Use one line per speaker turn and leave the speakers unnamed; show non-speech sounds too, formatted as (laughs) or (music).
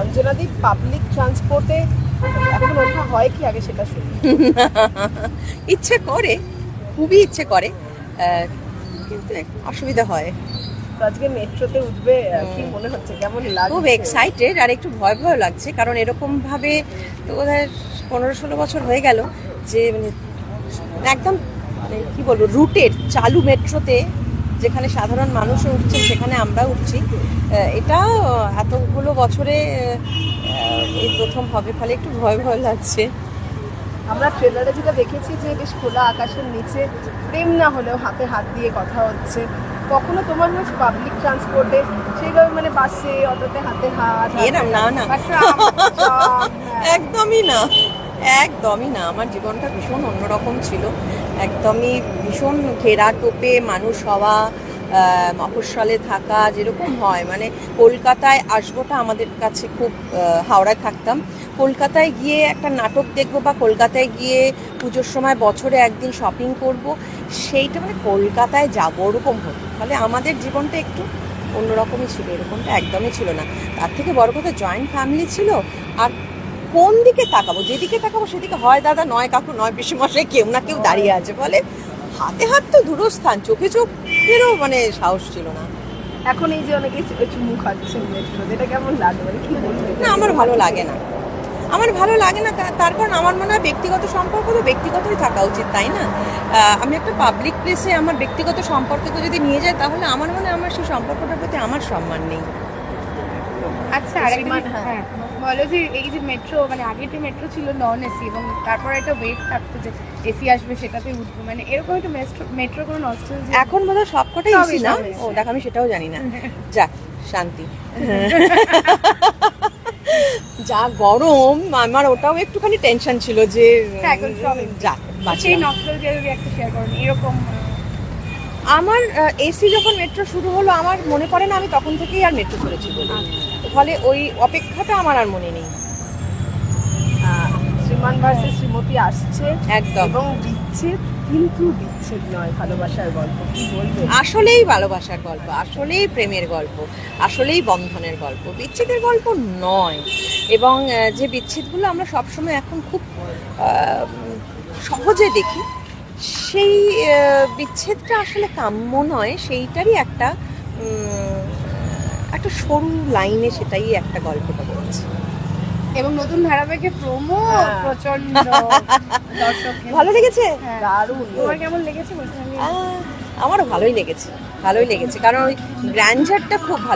অঞ্জনাদি public ট্রান্সপোর্টে এখন ওঠা হয় কি আগে সেটা শুনি।
ইচ্ছে করে খুবই ইচ্ছে করে কিন্তু অসুবিধা হয়।
তো আজকে মেট্রোতে উঠবে কি মনে হচ্ছে? কেমন লাগছে?
খুব এক্সাইটেড আর একটু ভয় ভয় লাগছে কারণ এরকম ভাবে তো বোধহয় পনেরো ষোলো বছর হয়ে গেল যে মানে একদম মানে কি বলব রুটের চালু মেট্রোতে যেখানে সাধারণ মানুষও উঠছে সেখানে আমরা উঠছি। এটা এতগুলো বছরে এই প্রথম হবে ফলে একটু ভয় ভয় লাগছে।
আমরা ট্রেলারে যেটা দেখেছি যে বেশ খোলা আকাশের নিচে প্রেম না হলেও হাতে হাত দিয়ে কথা হচ্ছে। কখনো তোমার হচ্ছে পাবলিক ট্রান্সপোর্টে সেইভাবে মানে বাসে অটোতে হাতে হাত
এরম না, না। (laughs) একদমই না। একদমই না। আমার জীবনটা ভীষণ অন্যরকম ছিল। একদমই ভীষণ ঘেরা টোপে মানুষ হওয়া মফস্বলে থাকা যেরকম হয়। মানে কলকাতায় আসবোটা আমাদের কাছে খুব হাওড়ায় থাকতাম। কলকাতায় গিয়ে একটা নাটক দেখব বা কলকাতায় গিয়ে পুজোর সময় বছরে একদিন শপিং করব, সেইটা মানে কলকাতায় যাব ওরকম হতো। ফলে আমাদের জীবনটা একটু অন্যরকমই ছিল। এরকমটা একদমই ছিল না। তার থেকে বড় কথা জয়েন্ট ফ্যামিলি ছিল। আর কোন দিকে তাকাবো? যেদিকে তাকাবো সেদিকে হয় দাদা নয় কাকু নয় পিসিমশাই কেউ না কেউ দাঁড়িয়ে আছে। বলে হাতে হাত তো দূরস্থান চোখে চোখেরও মানে সাহস ছিল না।
এখন এই যে অনেকে চুমু খাচ্ছেন এটা কেমন লাগে? মানে
না আমার ভালো লাগে না। আমার ভালো লাগে না তার কারণ আমার মনে হয় ব্যক্তিগত সম্পর্ক তো ব্যক্তিগতই থাকা উচিত তাই না? আমি একটা পাবলিক প্লেসে আমার ব্যক্তিগত সম্পর্ককে যদি নিয়ে যাই তাহলে আমার মনে হয় আমার সেই সম্পর্কটার প্রতি আমার সম্মান নেই।
আচ্ছা
হ্যাঁ।
বলো যে এই যে মেট্রো মানে আগে যে মেট্রো ছিল নন এসি এবং তারপর একটা ওয়েট থাকতো যে এসি আসবে সেটাতে উঠবো মানে এরকম একটা মেট্রো কোনো
এখন বোধহয় সবকটাই এসি না? ও দেখ আমি সেটাও জানি না। (laughs) যাক শান্তি। (laughs) যা গরম আমার ওটাও একটুখানি টেনশন ছিল যে
হ্যাঁ,
যাক
সেই
বাঁচলাম।
নস্টালজি যদি একটা শেয়ার করেন এরকম
আমার এসি যখন মেট্রো শুরু হলো আমার মনে পড়ে না আমি তখন থেকেই আর মেট্রো করেছি বলে। ফলে ওই অপেক্ষাটা আমার আর মনে নেই।
শ্রীমান ভার্সেস শ্রীমতী আসছে
একদম।
এবং বিচ্ছেদ কিন্তু বিচ্ছেদ নয় ভালোবাসার গল্প। কি বলবে
আসলেই ভালোবাসার গল্প আসলেই প্রেমের গল্প আসলেই বন্ধনের গল্প। বিচ্ছেদের গল্প নয়। এবং যে বিচ্ছেদগুলো আমরা সবসময় এখন খুব সহজে দেখি সেই বিচ্ছেদটা আসলে কাম্য নয় সেইটারই একটা একটা সরু লাইনে সেটাই একটা গল্পটা বলছে।
এবং নতুন ধারাবাহিকে প্রোমো
হ্যাঁ।
প্রচণ্ড (laughs)
ভালো লেগেছে?
হ্যাঁ।
দারুণ।
তোমার কেমন লেগেছে
আমারও ভালোই লেগেছে ভালোই লেগেছে। কারণ ওই গ্র্যান্ডারটা খুব ভালো